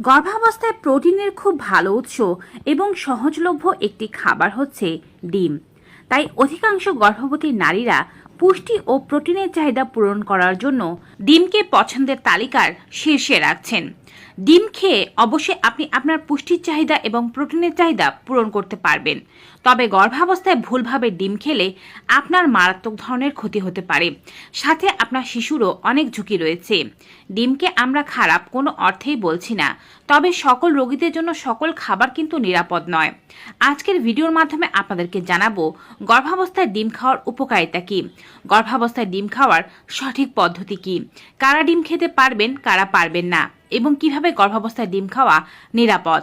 গর্ভাবস্থায় প্রোটিনের খুব ভালো উৎস এবং সহজলভ্য একটি খাবার হচ্ছে ডিম। তাই অধিকাংশ গর্ভবতী নারীরা পুষ্টি ও প্রোটিনের চাহিদা পূরণ করার জন্য ডিমকে পছন্দের তালিকার শীর্ষে রাখছেন। ডিম খেয়ে অবশ্যই আপনি আপনার পুষ্টির চাহিদা এবং প্রোটিনের চাহিদা পূরণ করতে পারবেন। তবে গর্ভাবস্থায় ভুলভাবে ডিম খেলে আপনার মারাত্মক ধরনের ক্ষতি হতে পারে। সাথে আপনার শিশুরও অনেক ঝুঁকি রয়েছে। ডিমকে আমরা খারাপ কোনো অর্থেই বলছি না, তবে সকল রোগীদের জন্য সকল খাবার কিন্তু নিরাপদ নয়। আজকের ভিডিওর মাধ্যমে আপনাদেরকে জানাব, গর্ভাবস্থায় ডিম খাওয়ার উপকারিতা কী? গর্ভাবস্থায় ডিম খাওয়ার সঠিক পদ্ধতি কি? কারা ডিম খেতে পারবেন, কারা পারবেন না? এবং কীভাবে গর্ভাবস্থায় ডিম খাওয়া নিরাপদ?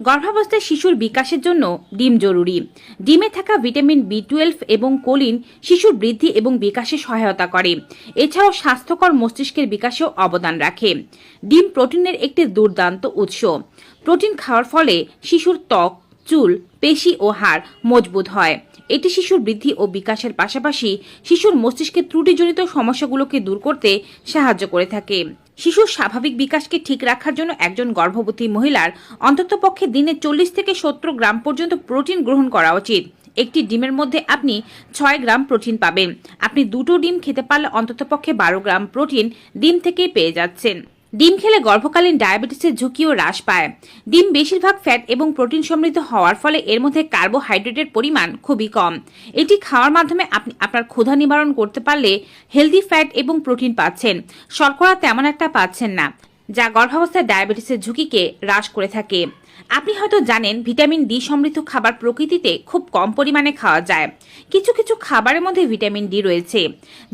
গর্ভাবস্থায় শিশুর বিকাশের জন্য ডিম জরুরি। ডিমে থাকা ভিটামিন বি টুয়েলভ এবং কোলিন শিশুর বৃদ্ধি এবং বিকাশে সহায়তা করে। এছাড়াও স্বাস্থ্যকর মস্তিষ্কের বিকাশেও অবদান রাখে। ডিম প্রোটিনের একটি দুর্দান্ত উৎস। প্রোটিন খাওয়ার ফলে শিশুর ত্বক, চুল, পেশি ও হাড় মজবুত হয়। এটি শিশুর বৃদ্ধি ও বিকাশের পাশাপাশি শিশুর মস্তিষ্কের ত্রুটিজনিত সমস্যাগুলোকে দূর করতে সাহায্য করে থাকে। শিশুর স্বাভাবিক বিকাশকে ঠিক রাখার জন্য একজন গর্ভবতী মহিলার অন্ততপক্ষে দিনে চল্লিশ থেকে সত্তর গ্রাম পর্যন্ত প্রোটিন গ্রহণ করা উচিত। একটি ডিমের মধ্যে আপনি ছয় গ্রাম প্রোটিন পাবেন। আপনি দুটো ডিম খেতে পারলে অন্ততপক্ষে বারো গ্রাম প্রোটিন ডিম থেকেই পেয়ে যাচ্ছেন। ডিম খেলে গর্ভকালীন ডায়াবেটিসের ঝুঁকিও হ্রাস পায়। ডিম বেশিরভাগ ফ্যাট এবং প্রোটিন সমৃদ্ধ হওয়ার ফলে এর মধ্যে কার্বোহাইড্রেটের পরিমাণ খুবই কম। এটি খাওয়ার মাধ্যমে আপনি আপনার ক্ষুধা নিবারণ করতে পারলে হেলদি ফ্যাট এবং প্রোটিন পাচ্ছেন। শর্করা তেমন একটা পাচ্ছেন না, যা গর্ভাবস্থায় ডায়াবেটিসের ঝুঁকিকে হ্রাস করে থাকে। আপনি হয়তো জানেন, ভিটামিন ডি সমৃদ্ধ খাবার প্রকৃতিতে খুব কম পরিমাণে খাওয়া যায়। কিছু কিছু খাবারের মধ্যে ভিটামিন ডি রয়েছে,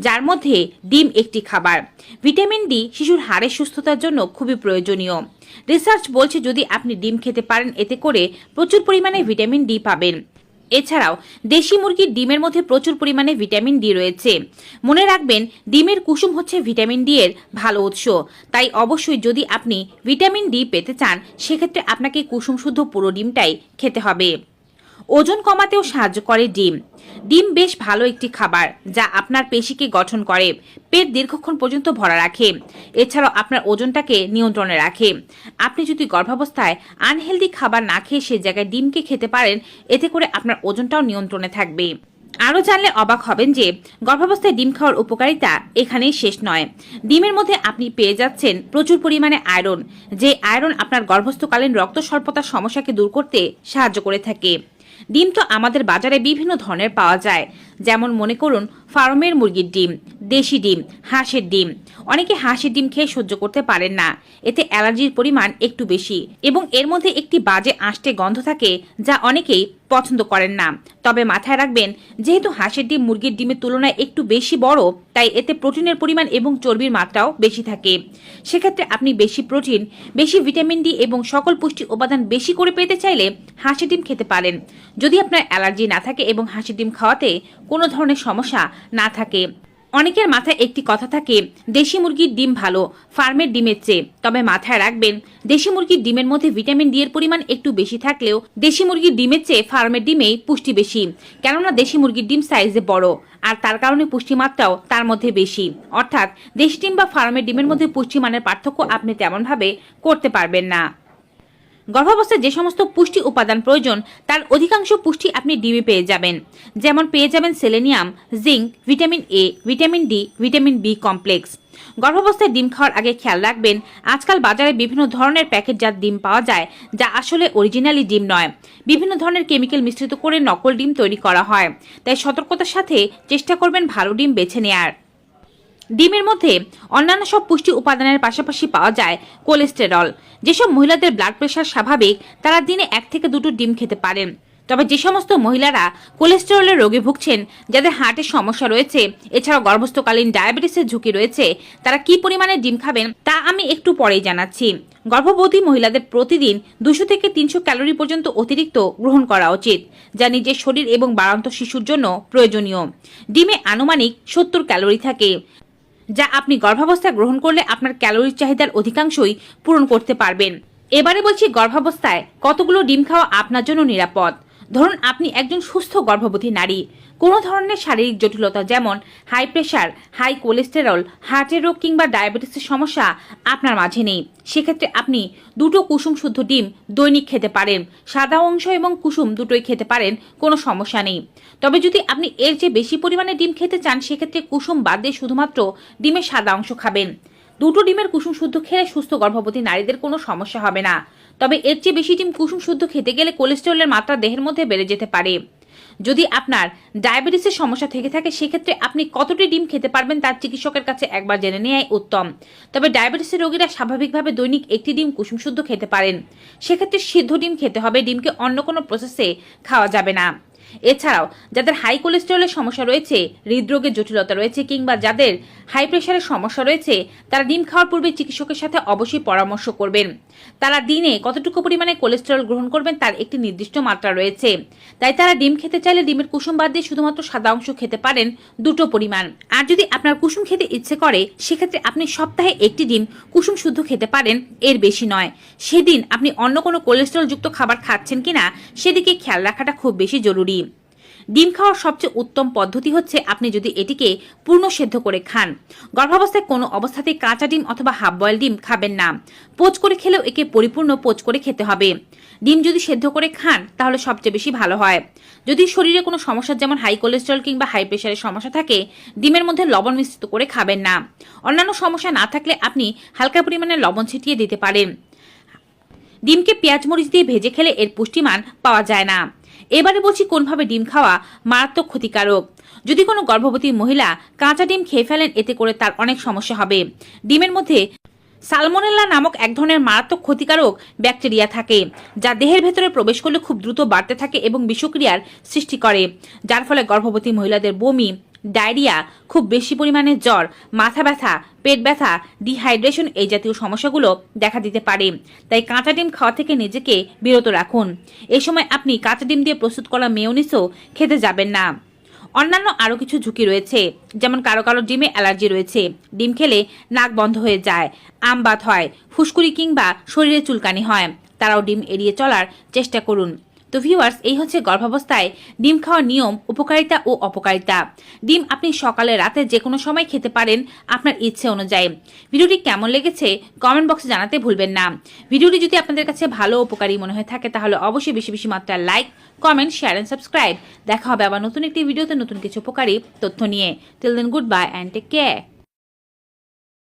যার মধ্যে ডিম একটি খাবার। ভিটামিন ডি শিশুর হাড়ের সুস্থতার জন্য খুবই প্রয়োজনীয়। রিসার্চ বলছে যদি আপনি ডিম খেতে পারেন, এতে করে প্রচুর পরিমাণে ভিটামিন ডি পাবেন। এছাড়াও, দেশি মুরগির ডিমের মধ্যে প্রচুর পরিমাণে ভিটামিন ডি রয়েছে। মনে রাখবেন, ডিমের কুসুম হচ্ছে ভিটামিন ডি এর ভালো উৎস। তাই অবশ্যই যদি আপনি ভিটামিন ডি পেতে চান, সেক্ষেত্রে আপনাকে কুসুম শুদ্ধ পুরো ডিমটাই খেতে হবে। ওজন কমাতেও সাহায্য করে ডিম। ডিম বেশ ভালো একটি খাবার, যা আপনার পেশিকে গঠন করে, পেট দীর্ঘক্ষণ পর্যন্ত ভরা রাখে। এছাড়াও আপনার ওজনটাকে নিয়ন্ত্রণে রাখে। আপনি যদি গর্ভাবস্থায় আনহেলদি খাবার না খেয়ে সে জায়গায় ডিমকে খেতে পারেন, এতে করে আপনার ওজনটাও নিয়ন্ত্রণে থাকবে। আরও জানলে অবাক হবেন যে, গর্ভাবস্থায় ডিম খাওয়ার উপকারিতা এখানেই শেষ নয়। ডিমের মধ্যে আপনি পেয়ে যাচ্ছেন প্রচুর পরিমাণে আয়রন, যে আয়রন আপনার গর্ভস্থকালীন রক্ত স্বল্পতার সমস্যাকে দূর করতে সাহায্য করে থাকে। ডিম তো আমাদের বাজারে বিভিন্ন ধরনের পাওয়া যায়। যেমন মনে করুন ফার্মের মুরগির ডিম, দেশি ডিম, হাঁসের ডিম। অনেকে হাঁসের ডিম খেয়ে সহ্য করতে পারেন না। এতে অ্যালার্জির পরিমাণ একটু বেশি এবং এর মধ্যে একটি বাজে আষ্টে গন্ধ থাকে যা অনেকেই পছন্দ করেন না। তবে মাথায় রাখবেন, যেহেতু হাঁসের ডিম মুরগির ডিমের তুলনায় একটু বেশি বড়, তাই এতে প্রোটিনের পরিমাণ এবং চর্বির মাত্রাও বেশি থাকে। সেক্ষেত্রে আপনি বেশি প্রোটিন, বেশি ভিটামিন ডি এবং সকল পুষ্টি উপাদান বেশি করে পেতে চাইলে হাঁসের ডিম খেতে পারেন। যদি আপনার অ্যালার্জি না থাকে এবং হাঁসের ডিম খাওয়াতে কোনো ধরনের সমস্যা না থাকে। অনেকের মাথায় একটি কথা থাকে, দেশি মুরগির ডিম ভালো, ফার্মের ডিমের চেয়ে। তবে মাথায় রাখবেন, দেশি মুরগির ডিমের মধ্যে ভিটামিন ডি এর পরিমাণ একটু বেশি থাকলেও দেশি মুরগির ডিমের চেয়ে ফার্মের ডিমেই পুষ্টি বেশি। কেননা দেশি মুরগির ডিম সাইজে বড়, আর তার কারণে পুষ্টিমাত্রাও তার মধ্যে বেশি। অর্থাৎ দেশি ডিম বা ফার্মের ডিমের মধ্যে পুষ্টিমানের পার্থক্য আপনি তেমনভাবে করতে পারবেন না। গর্ভাবস্থায় যে সমস্ত পুষ্টি উপাদান প্রয়োজন, তার অধিকাংশ পুষ্টি আপনি ডিমে পেয়ে যাবেন। যেমন পেয়ে যাবেন selenium, zinc, vitamin A vitamin D vitamin B complex. গর্ভাবস্থায় ডিম খাওয়ার আগে খেয়াল রাখবেন, আজকাল বাজারে বিভিন্ন ধরনের প্যাকেটজাত ডিম পাওয়া যায়, যা আসলে অরিজিনালি ডিম নয়। বিভিন্ন ধরনের কেমিক্যাল মিশ্রিত করে নকল ডিম তৈরি করা হয়। তাই সতর্কতার সাথে চেষ্টা করবেন ভালো ডিম বেছে নেয়ার। ডিমের মধ্যে অন্যান্য সব পুষ্টি উপাদানের পাশাপাশি পাওয়া যায় কোলেস্টেরল। যেসব মহিলাদের ব্লাড প্রেশার স্বাভাবিক, তারা দিনে এক থেকে দুটো ডিম খেতে পারেন। তবে যে সমস্ত মহিলারা কোলেস্টেরলের রোগে ভুগছেন, যাদের হার্টের সমস্যা রয়েছে, এছাড়াও গর্ভস্থকালীন ডায়াবেটিসের ঝুঁকি রয়েছে, তারা কি পরিমাণে ডিম খাবেন তা আমি একটু পরেই জানাচ্ছি। গর্ভবতী মহিলাদের প্রতিদিন দুশো থেকে তিনশো ক্যালোরি পর্যন্ত অতিরিক্ত গ্রহণ করা উচিত, যা নিজের শরীর এবং বাড়ন্ত শিশুর জন্য প্রয়োজনীয়। ডিমে আনুমানিক সত্তর ক্যালোরি থাকে। যা আপনি গর্ভাবস্থায় গ্রহণ করলে আপনার ক্যালোরির চাহিদার অধিকাংশই পূরণ করতে পারবেন। এবারে বলছি গর্ভাবস্থায় কতগুলো ডিম খাওয়া আপনার জন্য নিরাপদ? ধরুন আপনি একজন সুস্থ গর্ভবতী নারী। কোনো ধরনের শারীরিক জটিলতা যেমন হাই প্রেশার হাই কোলেস্টেরল হার্টের রোগ কিংবা ডায়াবেটিসের সমস্যা আপনার মাঝে নেই। সেক্ষেত্রে আপনি দুটো কুসুম শুদ্ধ ডিম দৈনিক খেতে পারেন। সাদা অংশ এবং কুসুম দুটোই খেতে পারেন, কোনো সমস্যা নেই। তবে যদি আপনি এর চেয়ে বেশি পরিমাণে ডিম খেতে চান, সেক্ষেত্রে কুসুম বাদ দিয়ে শুধুমাত্র ডিমের সাদা অংশ খাবেন। দুটো ডিমের কুসুম শুদ্ধ খেলে সুস্থ গর্ভবতী নারীদের কোনো সমস্যা হবে না। তবে এর চেয়ে বেশি ডিম কুসুম শুদ্ধ খেতে গেলে কোলেস্টেরলের মাত্রা দেহের মধ্যে বেড়ে যেতে পারে। যদি আপনার ডায়াবেটিসের সমস্যা থেকে থাকে, সেক্ষেত্রে আপনি কতটি ডিম খেতে পারবেন তার চিকিৎসকের কাছে একবার জেনে নেওয়াই উত্তম। তবে ডায়াবেটিসের রোগীরা স্বাভাবিকভাবে দৈনিক একটি ডিম কুসুম শুদ্ধ খেতে পারেন। সেক্ষেত্রে সিদ্ধ ডিম খেতে হবে, ডিমকে অন্য কোনো প্রসেসে খাওয়া যাবে না। এছাড়াও, যাদের হাই কোলেস্টেরলের সমস্যা রয়েছে হৃদরোগের জটিলতা রয়েছে কিংবা যাদের হাই প্রেশারের সমস্যা রয়েছে, তারা ডিম খাওয়ার পূর্বে চিকিৎসকের সাথে অবশ্যই পরামর্শ করবেন। তারা দিনে কতটুকু পরিমাণে কোলেস্টেরল গ্রহণ করবেন তার একটি নির্দিষ্ট মাত্রা রয়েছে। তাই তারা ডিম খেতে চাইলে ডিমের কুসুম বাদ দিয়ে শুধুমাত্র সাদা অংশ খেতে পারেন, দুটো পরিমাণ। আর যদি আপনার কুসুম খেতে ইচ্ছে করে, সেক্ষেত্রে আপনি সপ্তাহে একটি ডিম কুসুম শুদ্ধ খেতে পারেন, এর বেশি নয়। সেদিন আপনি অন্য কোনো কোলেস্টেরল যুক্ত খাবার খাচ্ছেন কিনা, সেদিকে খেয়াল রাখাটা খুব বেশি জরুরি। ডিম খাওয়ার সবচেয়ে উত্তম পদ্ধতি হচ্ছে আপনি যদি এটিকে পূর্ণ সেদ্ধ করে খান। গর্ভাবস্থায় কোনো অবস্থাতেই কাঁচা ডিম অথবা হাফ বয়েল ডিম খাবেন না। পোচ করে খেলেও একে পরিপূর্ণ পোচ করে খেতে হবে। ডিম যদি সেদ্ধ করে খান, তাহলে সবচেয়ে বেশি ভালো হয়। যদি শরীরে কোনো সমস্যা যেমন হাই কোলেস্টেরল কিংবা হাই প্রেশারের সমস্যা থাকে, ডিমের মধ্যে লবণ মিশ্রিত করে খাবেন না। অন্যান্য সমস্যা না থাকলে আপনি হালকা পরিমাণে লবণ ছিটিয়ে দিতে পারেন। ডিমকে পেঁয়াজ মরিচ দিয়ে ভেজে খেলে এর পুষ্টিমান পাওয়া যায় না। এবারে বলছি কোনভাবে ডিম খাওয়া মারাত্মক ক্ষতিকারক। যদি কোনো গর্ভবতী মহিলা কাঁচা ডিম খেয়ে ফেলেন, এতে করে তার অনেক সমস্যা হবে। ডিমের মধ্যে সালমোনেল্লা নামক এক ধরনের মারাত্মক ক্ষতিকারক ব্যাকটেরিয়া থাকে, যা দেহের ভেতরে প্রবেশ করলে খুব দ্রুত বাড়তে থাকে এবং বিষক্রিয়ার সৃষ্টি করে, যার ফলে গর্ভবতী মহিলাদের বমি ডায়রিয়া, খুব বেশি পরিমাণে জ্বর, মাথা ব্যথা, পেট ব্যথা, ডিহাইড্রেশন এই জাতীয় সমস্যাগুলো দেখা দিতে পারে। তাই কাঁচা ডিম খাওয়া থেকে নিজেকে বিরত রাখুন। এই সময় আপনি কাঁচা ডিম দিয়ে প্রস্তুত করা মেয়নিসও খেতে যাবেন না। অন্যান্য আরও কিছু ঝুঁকি রয়েছে, যেমন কারও কারও ডিমে অ্যালার্জি রয়েছে, ডিম খেলে নাক বন্ধ হয়ে যায় আমবাত হয়, ফুসকুড়ি কিংবা শরীরে চুলকানি হয়, তারাও ডিম এড়িয়ে চলার চেষ্টা করুন। তো ভিউয়ার্স এই হচ্ছে গর্ভাবস্থায় ডিম খাওয়ার নিয়ম, উপকারিতা ও অপকারিতা। ডিম আপনি সকালে, রাতে যে কোনো সময় খেতে পারেন আপনার ইচ্ছে অনুযায়ী। ভিডিওটি কেমন লেগেছে কমেন্ট বক্সে জানাতে ভুলবেন না। ভিডিওটি যদি আপনাদের কাছে ভালো উপকারী মনে হয়ে থাকে, তাহলে অবশ্যই বেশি বেশি মাত্রায় like comment share and subscribe দেখা হবে আবার নতুন একটি ভিডিওতে নতুন কিছু উপকারী তথ্য নিয়ে। Till then good bye and take care